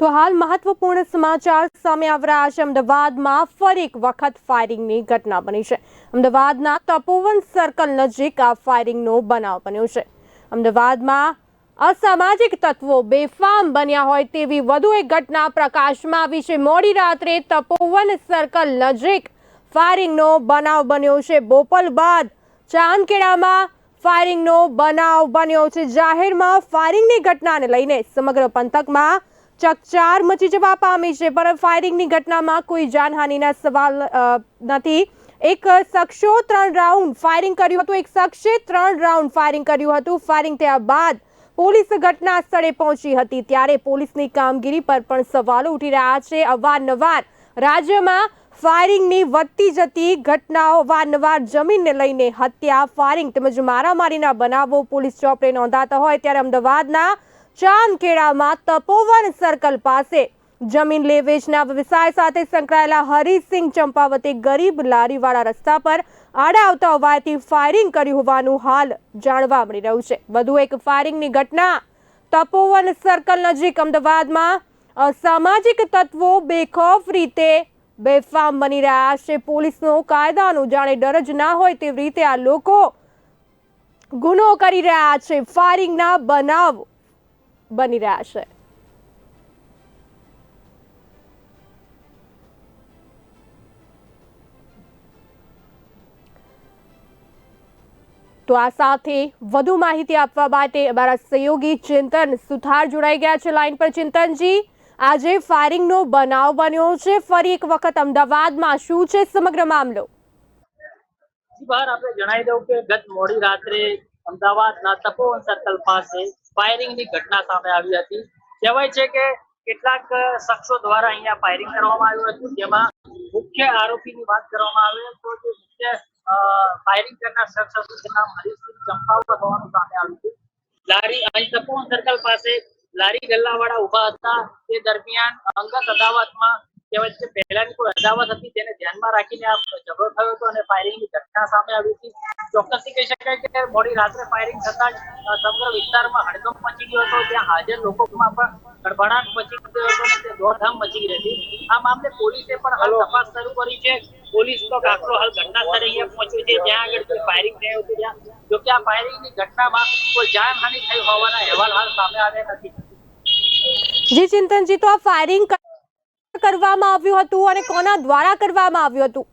તો હાલ મહત્વપૂર્ણ સમાચાર સામે આવ્યા છે. અમદાવાદમાં ફરી એક વખત ફાયરિંગની ઘટના બની છે. અમદાવાદના તપોવન સર્કલ નજીક આ ફાયરિંગનો બનાવ બન્યો છે. અમદાવાદમાં અસામાજિક તત્વો બેફામ બન્યા હોય તેવી વધુ એક ઘટના પ્રકાશમાં આવી છે. મોડી રાત્રે તપોવન સર્કલ નજીક ફાયરિંગનો બનાવ બન્યો છે. બોપલ બાદ ચાંદખેડામાં ફાયરિંગનો બનાવ બન્યો છે. જાહેરમાં ફાયરિંગની ઘટનાને લઈને સમગ્ર પંથકમાં ચકચાર મચી જવા પામી છે, પણ ફાયરિંગની ઘટનામાં કોઈ જાનહાનિના સવાલ નથી. એક શખ્સો ત્રણ રાઉન્ડ ફાયરિંગ કર્યું હતું, એક શખ્સે ત્રણ રાઉન્ડ ફાયરિંગ કર્યું હતું. ફાયરિંગ થયા બાદ પોલીસ ઘટના સ્થળે પહોંચી હતી, ત્યારે પોલીસની કામગીરી પર પણ સવાલો ઉઠી રહ્યા છે. અવારનવાર રાજ્યમાં ફાયરિંગની વધતી જતી ઘટનાઓ વારંવાર જમીનને લઈને હત્યા ફાયરિંગ તેમજ મારામારીના બનાવો પોલીસ ચોપડે નોંધાતા હોય, ત્યારે અમદાવાદના ચાંદખેડામાં તપોવન સર્કલ પાસે જમીન લે વેચના વ્યવસાય સાથે સંકળાયેલા હરિસિંહ ચંપાવતે ગરીબ લારીવાળા રસ્તા પર આડા આવતા હોવાથી ફાયરિંગ કર્યું હોવાનું હાલ જાણવા મળી રહ્યું છે. વધુ એક ફાયરિંગની ઘટના તપોવન સર્કલ નજીક અમદાવાદમાં અસામાજિક તત્વો બેખોફ રીતે બેફામ બની રહ્યા છે. પોલીસનો કાયદાનો જાણે ડર જ ના હોય તેવી રીતે આ લોકો ગુનો કરી રહ્યા છે. ફાયરિંગના બનાવ બની રહ્યા છે. તો આ સાથે વધુ માહિતી આપવા માટે અમારા સહયોગી ચિંતન સુથાર જોડાઈ ગયા છે લાઈન પર. ચિંતનજી, આજે ફાયરિંગનો બનાવ બન્યો છે. ફરી એક વખત અમદાવાદમાં શું છે સમગ્ર મામલો? આપણે જણાવી દઉં કે ગત મોડી રાત્રે અમદાવાદના તપોવન સર્કલ પાસે ફાયરિંગની ઘટના સામે આવી હતી. કહેવાય છે કે કેટલાક શખ્સો દ્વારા અહીંયા ફાયરિંગ કરવામાં આવ્યું હતું. જેમાં મુખ્ય આરોપીની વાત કરવામાં આવે તો જે મુખ્ય ફાયરિંગ કરનાર શખ્સ હતું નામ હરીશસિંહ ચંપાવત હોવાનું સામે આવ્યું હતું. લારી, અહીં તપોવન સર્કલ પાસે લારી ગલ્લાવાળા ઊભા હતા. તે દરમિયાન અંગત અદાવતમાં, કહેવાય છે પહેલાની કોઈ અદાવત હતી, તેને ધ્યાનમાં રાખીને આ ઝઘડો થયો હતો અને ફાયરિંગની ઘટના સામે આવી હતી. ચોક્કસથી કહી શકાય કે મોડી રાત્રે ફાયરિંગ થતા જ સમગ્ર વિસ્તારમાં હડકંપ મચી ગયો હતો ત્યાં હાજર લોકોમાં પણ ગડભડાટ મચી ગયો હતો અને દોડધામ મચી ગઈ હતી. આ મામલે પોલીસે પણ હાલ તપાસ શરૂ કરી છે. પોલીસ તો કાફલો હાલ ઘટના સ્થળે અહીંયા પહોંચ્યો છે. જ્યાં આગળ કોઈ ફાયરિંગ થયું હતું ત્યાં જોકે આ ફાયરિંગની ઘટનામાં કોઈ જાનહાનિ થઈ હોવાના અહેવાલ હાલ સામે આવ્યા નથી. જી ચિંતનજી તો આ ફાયરિંગ કરવામાં આવ્યું હતું અને કોના દ્વારા કરવામાં આવ્યું હતું?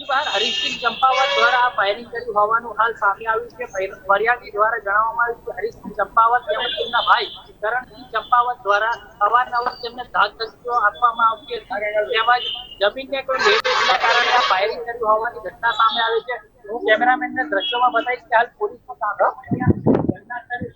જી બહાર હરીશસિંહ ચંપાવત દ્વારા ફાયરિંગ કર્યું હોવાનું હાલ સામે આવ્યું છે. ફરિયાદી દ્વારા જણાવવામાં આવ્યું કે હરીશસિંહ ચંપાવત તેમજ તેમના ભાઈ કરણસિંહ ચંપાવત દ્વારા અવારનવાર તેમને ધાક ધમકીઓ આપવામાં આવતી હતી. તેમજ જમીનને કોઈ લે કારણે આ ફાયરિંગ કર્યું હોવાની ઘટના સામે આવી છે. હું કેમેરામેનને દ્રશ્યોમાં બતાવીશ કે હાલ પોલીસનો કામ ઘટના સ્થળે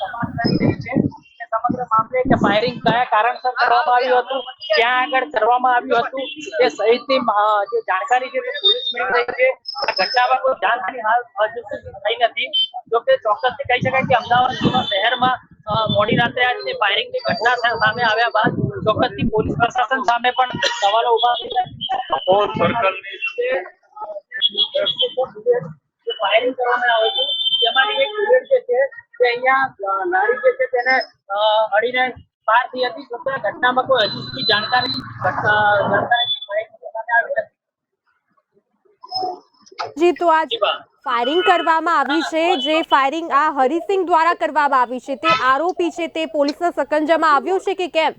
તપાસ કરી રહી છે કે કે ફાયરિંગ કયા કારણસર કરવામાં આવ્યું હતું? ક્યાં આગળ કરવામાં આવ્યું હતું? તે સહિતની જે જાણકારી છે તે પોલીસ મેળવી રહી છે ઘટના બાબત કોઈ હાલ હજુ સુધી થઈ નથી. જોકે ચોક્કસથી કહી શકાય કે અમદાવાદ શહેરમાં મોડી રાતે આ જે ફાયરિંગની ઘટના સામે આવ્યા બાદ ચોક્કસથી પોલીસ પ્રશાસન સામે પણ સવાલો ઊભા ફાયરિંગ કરવામાં આવે છે તેમાંની એક જે છે તે અહીંયા લારી જે છે તેને અડીને પાર થઈ હતી. જોકે ઘટનામાં કોઈ હજુ સુધી જાણકારી જી તો આજ ફાયરિંગ કરવામાં આવી છે. જે ફાયરિંગ આ હરિસિંહ દ્વારા કરવામાં આવી છે. તે આરોપી છે. તે પોલીસના સકંજામાં આવ્યો છે કે કેમ?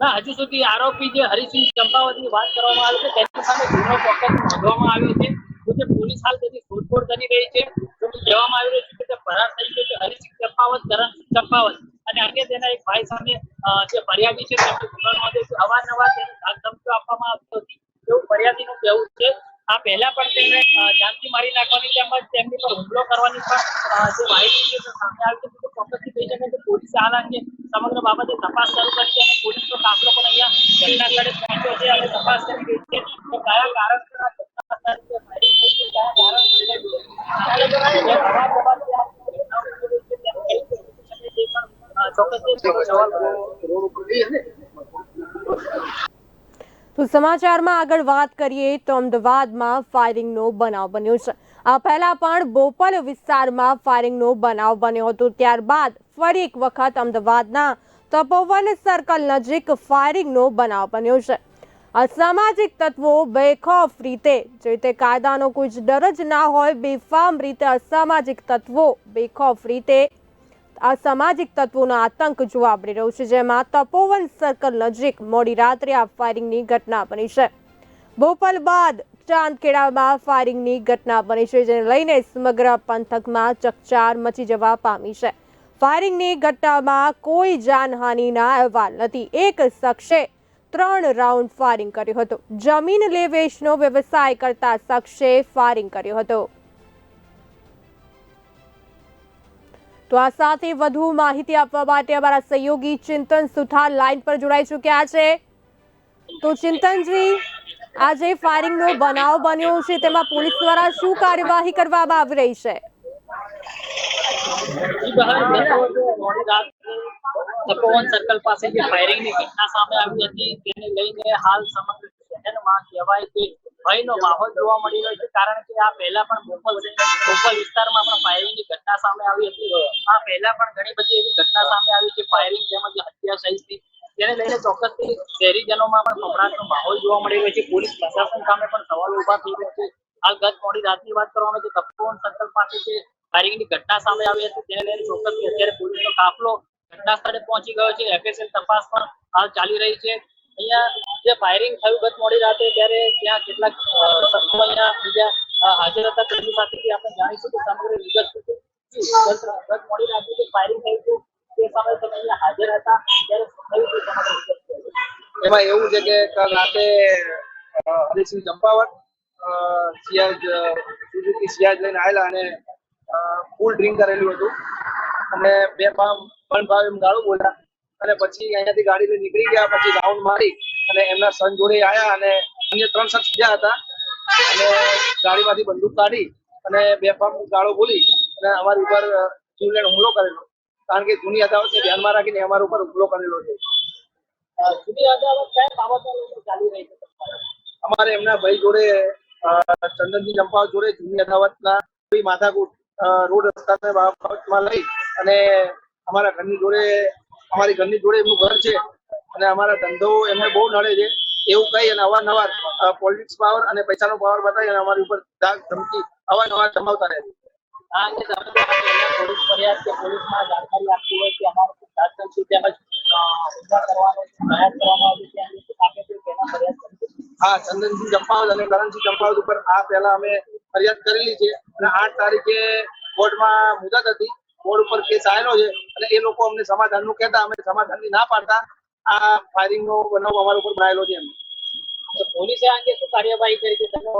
ના હજુ સુધી આરોપી જે હરિસિંહ ચંપાવતની વાત કરવામાં આવે છે તેની સામે ગુનો ચોક્કસ નોંધવામાં આવ્યો છે. જોકે પોલીસ હાલ તેની શોધખોળ કરી રહી છે. જોકે કહેવામાં આવી રહ્યું છે કે તે ફરાર થઈ ગયો છે. હરિસિંહ ચંપાવત કરણસિંહ ચંપાવત અને અન્ય તેના એક ભાઈ સામે જે ફરિયાદી છે, તેમને ગુનો નોંધ્યો છે. અવારનવાર તેને ધાક ધમકીઓ આપવામાં આવતી હતી. એવું ફરિયાદીનું કહેવું છે. આ પહેલા પણ તેમને જાનથી મારી નાખવાની તેમજ તેમની પર હુમલો કરવાની પણ જે માહિતી છે સામે આવી છે. તો ચોક્કસથી કહી શકાય કે પોલીસે અંગે સમગ્ર બાબતે તપાસ શરૂ કરી છે અને પોલીસનો કાફલો પણ અહીંયા ઘટના સ્થળે પહોંચ્યો છે. અને તપાસ કરી રહી છે કે કયા કારણ ઘટના સ્થળે કારણસર જે અવારનવાર જે આ ઘટનાઓ બની રહી છે તેને કઈ રીતે રોકી શકાય તે પણ અ, ચોક્કસથી સવાલ તો સમાચારમાં આગળ વાત કરીએ તો અમદાવાદમાં ફાયરિંગનો બનાવ બન્યો છે. આ પહેલા પણ બોપલ વિસ્તારમાં ફાયરિંગનો બનાવ બન્યો હતો. ત્યારબાદ ફરી એક વખત અમદાવાદના તપોવન સર્કલ નજીક ફાયરિંગનો બનાવ બન્યો છે. અસામાજિક તત્વો બેખોફ રીતે, જે રીતે કાયદાનો કોઈ જ ડર જ ના હોય, બેફામ રીતે અસામાજિક તત્વો બેખોફ રીતે અસામાજિક તત્વોનો આતંક જોવા મળી રહ્યો છે, જેમાં તપોવન સર્કલ નજીક મોડી રાત્રે આ ફાયરિંગની ઘટના બની છે. ભોપાલ બાદ ચાંદખેડામાં ફાયરિંગની ઘટના બની છે, જેને લઈને સમગ્ર પંથકમાં ચકચાર મચી જવા પામી છે. ફાયરિંગની ઘટનામાં કોઈ જાનહાનિના અહેવાલ નથી. એક શખ્સે ત્રણ રાઉન્ડ ફાયરિંગ કર્યું હતું. જમીન લેવેશનો વ્યવસાય કરતા શખ્સે ફાયરિંગ કર્યો હતો. તો આ સાથે વધુ માહિતી આપવા માટે અમારા સહયોગી ચિંતન સુથાર લાઈન પર જોડાઈ ચૂક્યા છે. તો ચિંતનજી આ જે ફાયરિંગનો બનાવ બન્યો છે, તેમાં પોલીસ દ્વારા શું કાર્યવાહી કરવામાં આવી રહી છે? તપોવન સર્કલ પાસે જે ફાયરિંગની ઘટના સામે આવી હતી, તેને લઈને હાલ સમગ્ર શહેરમાં કહેવાય કે ભયનો માહોલ જોવા મળી રહ્યો છે, કારણ કે આ પહેલા પણ બોપલ બોપલ વિસ્તારમાં પણ ફાયરિંગની ઘટના સામે આવી હતી. આ પહેલા પણ ઘણી બધી એવી ઘટના સામે આવી છે ફાયરિંગ તેમજ હત્યા સહિતની તેને લઈને ચોક્કસથી શહેરીજનોમાં પણ ગભરાટનો માહોલ જોવા મળી રહ્યો છે. પોલીસ પ્રશાસન સામે પણ સવાલો ઊભા થઈ રહ્યા છે. હાલ ગત મોડી રાતની વાત કરવામાં જે તપોવન સર્કલ પાસે જે ફાયરિંગની ઘટના સામે આવી હતી, તેને લઈને ચોક્કસથી અત્યારે પોલીસનો કાફલો ઘટના સ્થળે પહોંચી ગયો છે. એફએસએલ તપાસ પણ હાલ ચાલી રહી છે. અહીંયા જે ફાયરિંગ થયું ગત મોડી રાતે ત્યારે ત્યાં કેટલાક શખ્સો અહીંયા બીજા હાજર હતા. તેમની પાસેથી આપણે જાણીશું કે સમગ્ર વિગત ગત મોડી રાતે જે ફાયરિંગ થયું હતું, તે સમયે તમે અહીંયા હાજર હતા. ત્યારે થયું હતું સમગ્ર એમાં એવું છે કે કાલ રાતે હરિસિંહ ચંપાવત સિયાજ સુઝુકી સિયાજ લઈને આવેલા અને ફૂલ ડ્રિંક કરેલું હતું. અને બે પામ પણ ભાવ એમ ગાળું બોલ્યા. અને પછી અહીંયાથી ગાડી નીકળી ગયા પછી રાઉન્ડ મારી અને એમના સન જોડે આયા અને અન્ય ત્રણ શખ્સ બીજા હતા. અને ગાડીમાંથી બંદૂક કાઢી અને બે પામ ગાળો બોલી અને અમારી ઉપર જીવલેણ હુમલો કરેલો. કારણ કે જૂની અદાવતને ધ્યાનમાં રાખીને અમારા ઉપર હુમલો કરેલો છે. જૂની અદાવત કયા બાબતો ચાલી રહી છે? અમારે એમના ભાઈ જોડે ચંદનજી ચંપાવત જોડે જૂની અદાવતના માથાકૂટ રોડ રસ્તાને બાબતમાં લઈ અને અમારા ઘરની જોડે અમારી ઘરની જોડે એમનું ઘર છે અને અમારા ધંધો એમને બહુ નડે છે. એવું કહી અને અવારનવાર પોલિટિક્સ પાવર અને પૈસાનો પાવર બતાવી અને અમારી ઉપર દાગ ધમકી અવારનવાર ધમાવતા રહે છે. આ અંગે તમે પોલીસ ફરિયાદ કે પોલીસમાં જાણકારી આપી હોય કે અમારું શાસન છે તેમજ અ, કરવાનો પ્રયાસ કરવામાં આવ્યો છે અને આપે છે તેના ફરિયાદ છે. હા ચંદનસિંહ ચંપાવત અને કરણસિંહ ચંપાવત ઉપર આ પહેલા અમે ફરિયાદ કરેલી છે અને આઠ તારીખે કોર્ટમાં મુદત હતી. કોર્ટ ઉપર કેસ આવેલો છે. અને એ લોકો અમને સમાધાનનું કહેતા અમે સમાધાનની ના પાડતા. આ ફાયરિંગનો બનાવ અમારા ઉપર બનાવેલો છે એમને પોલીસે આ અંગે શું કાર્યવાહી કરી છે? તમે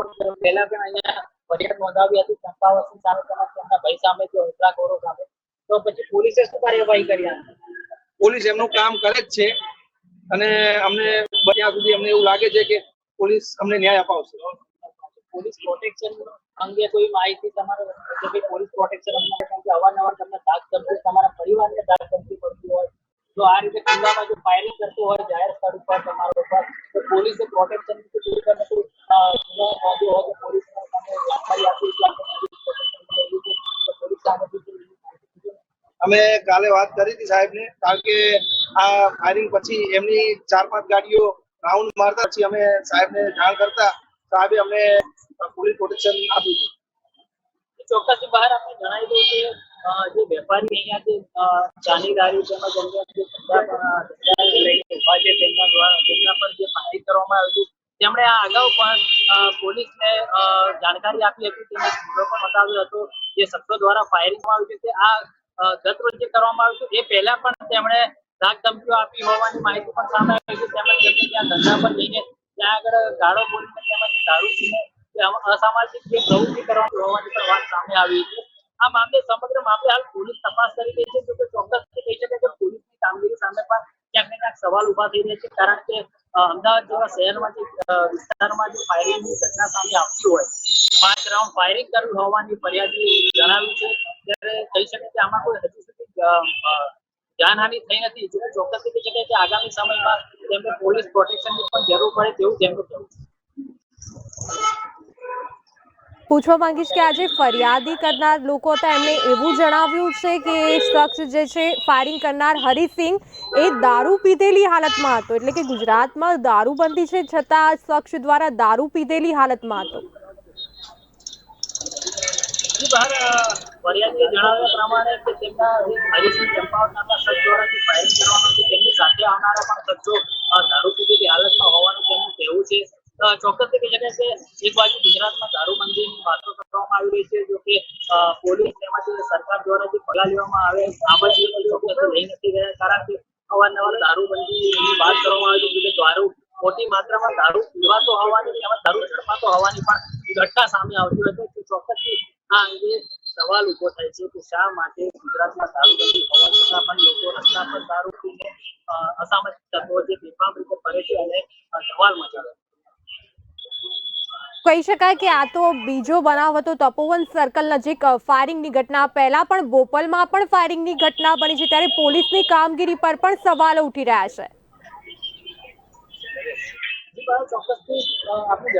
પહેલા પણ અહીંયા ફરિયાદ નોંધાવી હતી ચંપાવસી સામે તેમજ તેમના ભાઈ સામે કે હુમલાખોરો સામે. તો પછી પોલીસે શું કાર્યવાહી કરી પોલીસ એમનું કામ કરે જ છે અને અમને ત્યાં સુધી અમને એવું લાગે છે કે પોલીસ અમને ન્યાય અપાવશે. પોલીસ પ્રોટેક્શન અંગે કોઈ માહિતી તમારે કે પોલીસ પ્રોટેક્શન અમને અવારનવાર તમને તાક કરતી તમારા પરિવારને તાક કરતી પડતી હોય તો આ રીતે ખુલ્લામાં જો ફાયરિંગ કરતું હોય, જાહેર સ્થળ ઉપર, તમારા ઉપર, તો પોલીસે પ્રોટેક્શન કોઈ તમે કોઈ ગુનો નોંધ્યો હોય તો પોલીસ તમે જાણકારી આપી? અમે કાલે વાત કરી હતી સાહેબને, કારણ કે આ ફાયરિંગ પછી એમની ચાર પાંચ ગાડીઓ રાઉન્ડ મારતા પછી અમે સાહેબને જાણ કરતા સાહેબે અમને પોલીસ પ્રોટેક્શન આપ્યું છે ચોક્કસથી બહાર આપણે જણાવી દઉં કે જે વેપારી અહીંયા જે જાનીદારી તેમજ અન્ય જે તેમના દ્વારા, તેમના પર જે માહિતી કરવામાં આવ્યું તેમણે આ અગાઉ પણ પોલીસને જાણકારી આપી હતી તેમજ ગુનો પણ બતાવ્યો હતો, જે શખ્સો દ્વારા ફાયરિંગમાં આવ્યું છે આ ગત રોજે કરવામાં આવ્યું એ પહેલા પણ તેમણે રાગ ધમકીઓ આપી હોવાની માહિતી પણ સામે આવી છે, તેમજ તેમને ત્યાં ધંધા પર જઈને ત્યાં આગળ ગાળો બોલીને તેમજ દારૂ પીને અસામાજિક પ્રવૃત્તિ કરવાની હોવાની પણ વાત સામે આવી છે આ મામલે સમગ્ર મામલે હાલ પોલીસ તપાસ કરી રહી છે. જો કે ચોક્કસ કહી શકાય કે પોલીસની કામગીરી સામે પણ ક્યાંક ને ક્યાંક સવાલ ઊભા થઈ રહ્યા છે. કારણ કે અમદાવાદ જેવા શહેરમાં જે વિસ્તારમાં જે ફાયરિંગની ઘટના સામે આવતી હોય પાંચ રાઉન્ડ ફાયરિંગ કર્યું હોવાની ફરિયાદી જણાવી છે. ત્યારે કહી શકે કે આમાં કોઈ હજુ સુધી જાનહાનિ થઈ નથી. જો કે ચોક્કસ કહી શકાય કે આગામી સમયમાં તેમને પોલીસ પ્રોટેક્શનની પણ જરૂર પડે તેવું તેમનું કહેવું છે. પૂછવા માંગીશ કે આજે ફરિયાદી કરનાર લોકો હતા એમણે એવું જણાવ્યું છે કે એ શખ્સ જે છે ફાયરિંગ કરનાર હરિસિંહ, એ દારૂ પીધેલી હાલતમાં હતો. એટલે કે ગુજરાતમાં દારૂબંધી છે છતાં શખ્સ દ્વારા દારૂ પીધેલી હાલતમાં હતો. ફરિયાદીએ જણાવ્યા પ્રમાણે કે તેમના હરિસિંહ ચંપાવત શખ્સ દ્વારા ફાયરિંગ કરવામાં તેમની સાથે આવનારા પણ શખ્સો દારૂ પીધેલી હાલતમાં હોવાનું તેમનું કહેવું છે. ચોક્કસ શકાય કે એક બાજુ ગુજરાતમાં દારૂબંધીની વાતો કરવામાં આવી રહી છે, જો કે પોલીસ તેમજ સરકાર દ્વારા જે પગલાં લેવામાં આવે આ બાજુ લઈ નથી રહ્યા. કારણ કે અવારનવાર દારૂબંધીની વાત કરવામાં આવે છે દારૂ મોટી માત્રામાં દારૂ પીવાતો હોવાની તેમજ દારૂ ઝડપાતો હોવાની પણ ઘટના સામે આવતી હોય છે. ચોક્કસથી આ અંગે સવાલ ઊભો થાય છે કે શા માટે ગુજરાતમાં દારૂબંધી હોવા છતાં પણ લોકો રસ્તા પર દારૂ પીને અસામાજિક તત્વો જે બેફામ રીતે ફરે છે અને કહી શકાય કે આ તો બીજો બનાવ હતો. તપોવન સર્કલ નજીક ફાયરિંગની ઘટના. પહેલા પણ બોપલમાં પણ ફાયરિંગની ઘટના બની છે. ત્યારે પોલીસની કામગીરી પર પણ સવાલો ઉઠી રહ્યા છે. આપણે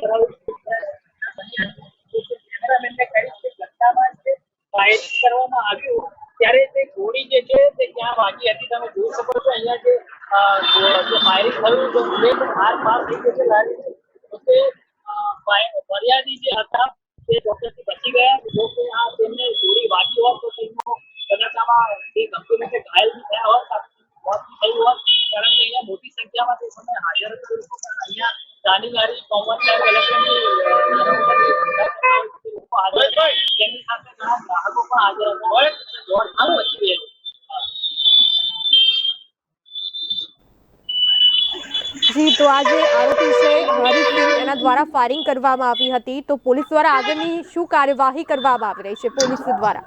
જણાવવા ફાયરિંગ કરવામાં આવ્યું, ત્યારે તે ગોળી જે છે તે ક્યાં વાગી હતી તમે જોઈ શકો છો, અહીંયા જે ફાયરિંગ થયું તો બુલેટ હાર પાર થઈ ગયો છે ગાડીની તો તે ફરિયાદી જે હતા, તે ડોક્ટરથી બચી ગયા. જો કે આ તેમને ગોળી વાગી હોત, તો તેમનો આમાં તે ગંભીર રીતે ઘાયલ થયા હોત મોત થયું હોત, કારણ કે અહીંયા મોટી સંખ્યામાં તે સમયે હાજર હતા. લોકો પણ અહીંયા કોમન કોમનવેલ્થ ઇલેક્ટ્રોનિક સાથે ઘણા ગ્રાહકો પણ હાજર હતા હતી જી તો આજે આરોપી છે હરિસિંહ એના દ્વારા ફાયરિંગ કરવામાં આવી હતી. તો પોલીસ દ્વારા આગળની શું કાર્યવાહી કરવામાં આવી રહી છે પોલીસ દ્વારા?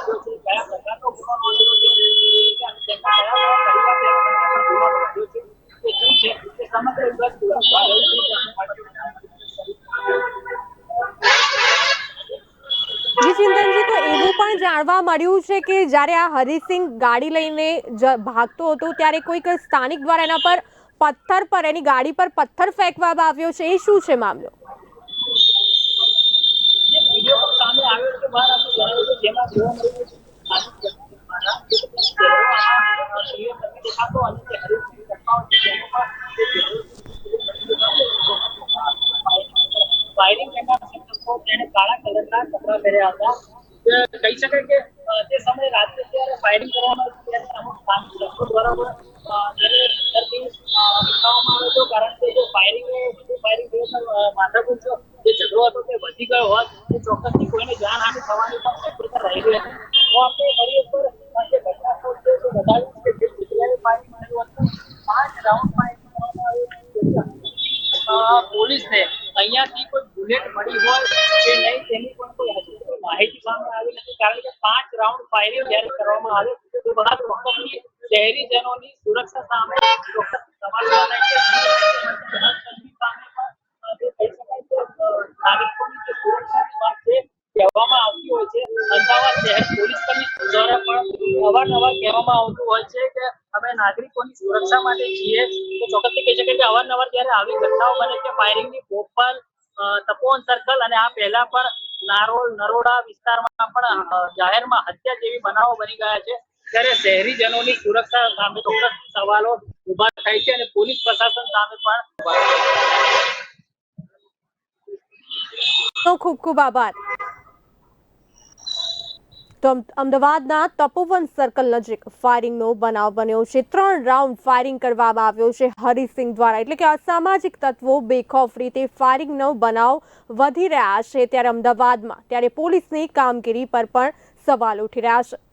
જાણવા મળ્યું છે કે જ્યારે આ હરિસિંહ ગાડી લઈને ભાગતો હતો, ત્યારે કોઈક સ્થાનિક દ્વારા એના પર પથ્થર પર, એની ગાડી પર પથ્થર ફેંકવામાં આવ્યો છે. એ શું છે મામલો? સામે આવ્યો છે બહાર તેને કાળા કલરના કપડાં પહેર્યા હતા. કહી શકાય કે તે સમયે રાત્રે ત્યારે ફાયરિંગ કરવામાં આવ્યું શખ્સો દ્વારા આવ્યો હતો કારણ કે જો ફાયરિંગ ફાયરિંગ માથાકૂટ જો જે ઝઘડો હતો તે વધી ગયો હોત, તો ચોક્કસથી કોઈને જાનહાનિ થવાની પણ શક્યતા ગઈ હતી. તો આપણે ફરી એકવાર જે ઘટના સ્થળ છે, તે બતાવ્યું કે જે જગ્યાએ ફાયરિંગ થયું હતું, પાંચ રાઉન્ડ ફાયરિંગ કરવામાં આવ્યું પોલીસને અહીંયાથી કોઈ બુલેટ મળી હોય કે નહીં તેની પણ કોઈ હજુ સુધી માહિતી સામે આવી નથી કારણ કે પાંચ રાઉન્ડ ફાયરિંગ જ્યારે કરવામાં આવે તો બધા ચોક્કસથી શહેરીજનોની સુરક્ષા સામે સવાલ નાગરિકોની સુરક્ષાની વાત કહેવામાં આવતી હોય છે. અમદાવાદ શહેર પોલીસ દ્વારા પણ અવારનવાર કહેવામાં આવતું હોય છે કે અમે નાગરિકોની સુરક્ષા માટે છીએ. તો ચોક્કસથી કહી શકાય કે અવારનવાર જ્યારે આવી ઘટનાઓ બને છે ફાયરિંગની ભોપાલ તપોવન સર્કલ અને આ પહેલા પણ નારોલ, નરોડા વિસ્તારમાં પણ જાહેરમાં હત્યા જેવી બનાવો બની ગયા છે. ત્યારે શહેરીજનોની સુરક્ષા સામે ચોક્કસ સવાલો ઊભા થાય છે અને પોલીસ પ્રશાસન સામે પણ ખૂબ ખૂબ આભાર. તો અમદાવાદના તપોવન સર્કલ નજીક ફાયરિંગનો બનાવ બન્યો છે. ત્રણ રાઉન્ડ ફાયરિંગ કરવામાં આવ્યો છે હરિસિંહ દ્વારા. એટલે કે અસામાજિક તત્વો બેખોફ રીતે ફાયરિંગનો બનાવ વધી રહ્યા છે. ત્યારે અમદાવાદમાં, ત્યારે પોલીસની કામગીરી પર પણ સવાલ ઉઠી રહ્યા છે.